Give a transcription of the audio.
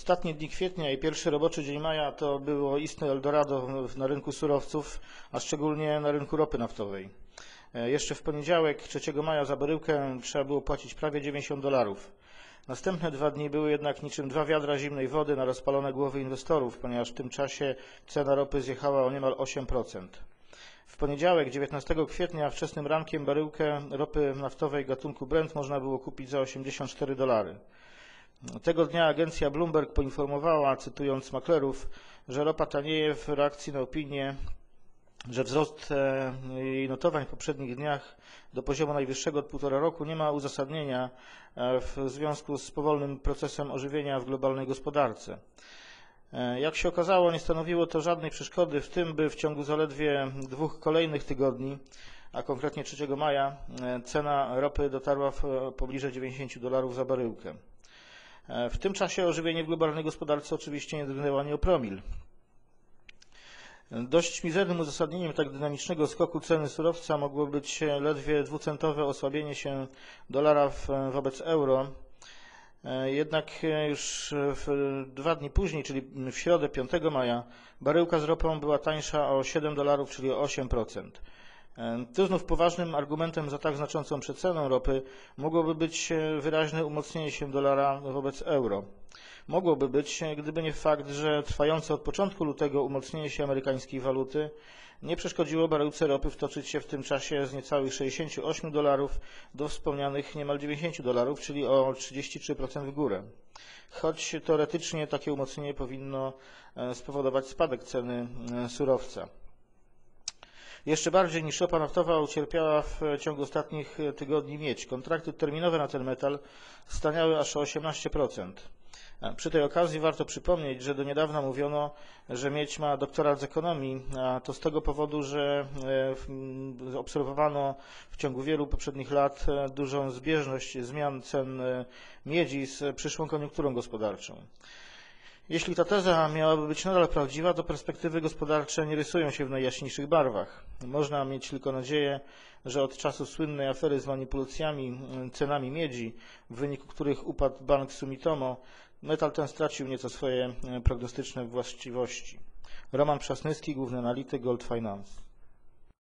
Ostatnie dni kwietnia i pierwszy roboczy dzień maja to było istne Eldorado na rynku surowców, a szczególnie na rynku ropy naftowej. E, jeszcze w poniedziałek, 3 maja za baryłkę trzeba było płacić prawie 90 dolarów. Następne dwa dni były jednak niczym dwa wiadra zimnej wody na rozpalone głowy inwestorów, ponieważ w tym czasie cena ropy zjechała o niemal 8%. W poniedziałek, 19 kwietnia, wczesnym rankiem baryłkę ropy naftowej gatunku Brent można było kupić za 84 dolary. Tego dnia agencja Bloomberg poinformowała, cytując maklerów, że ropa tanieje w reakcji na opinię, że wzrost e, jej notowań w poprzednich dniach do poziomu najwyższego od półtora roku nie ma uzasadnienia e, w związku z powolnym procesem ożywienia w globalnej gospodarce. E, jak się okazało, nie stanowiło to żadnej przeszkody w tym, by w ciągu zaledwie dwóch kolejnych tygodni, a konkretnie 3 maja, cena ropy dotarła w pobliże 90 dolarów za baryłkę. W tym czasie ożywienie w globalnej gospodarce oczywiście nie drgnęło ani o promil. Dość mizernym uzasadnieniem tak dynamicznego skoku ceny surowca mogło być ledwie dwucentowe osłabienie się dolara wobec euro. Jednak już dwa dni później, czyli w środę 5 maja, baryłka z ropą była tańsza o 7 dolarów, czyli o 8%. Tu znów poważnym argumentem za tak znaczącą przeceną ropy mogłoby być wyraźne umocnienie się dolara wobec euro. Mogłoby być, gdyby nie fakt, że trwające od początku lutego umocnienie się amerykańskiej waluty nie przeszkodziło baryłce ropy wtoczyć się w tym czasie z niecałych 68 dolarów do wspomnianych niemal 90 dolarów, czyli o 33% w górę. Choć teoretycznie takie umocnienie powinno e, spowodować spadek ceny e, surowca. Jeszcze bardziej niż ropa naftowa ucierpiała w ciągu ostatnich tygodni miedź. Kontrakty terminowe na ten metal staniały aż o 18%. Przy tej okazji warto przypomnieć, że do niedawna mówiono, że miedź ma doktorat z ekonomii, a to z tego powodu, że e, obserwowano w ciągu wielu poprzednich lat e, dużą zbieżność zmian cen e, miedzi z przyszłą koniunkturą gospodarczą. Jeśli ta teza miałaby być nadal prawdziwa, to perspektywy gospodarcze nie rysują się w najjaśniejszych barwach. Można mieć tylko nadzieję, że od czasu słynnej afery z manipulacjami mm, cenami miedzi, w wyniku których upadł bank Sumitomo, metal ten stracił nieco swoje e, prognostyczne właściwości. Roman Przasnyski, główny analityk Gold Finance.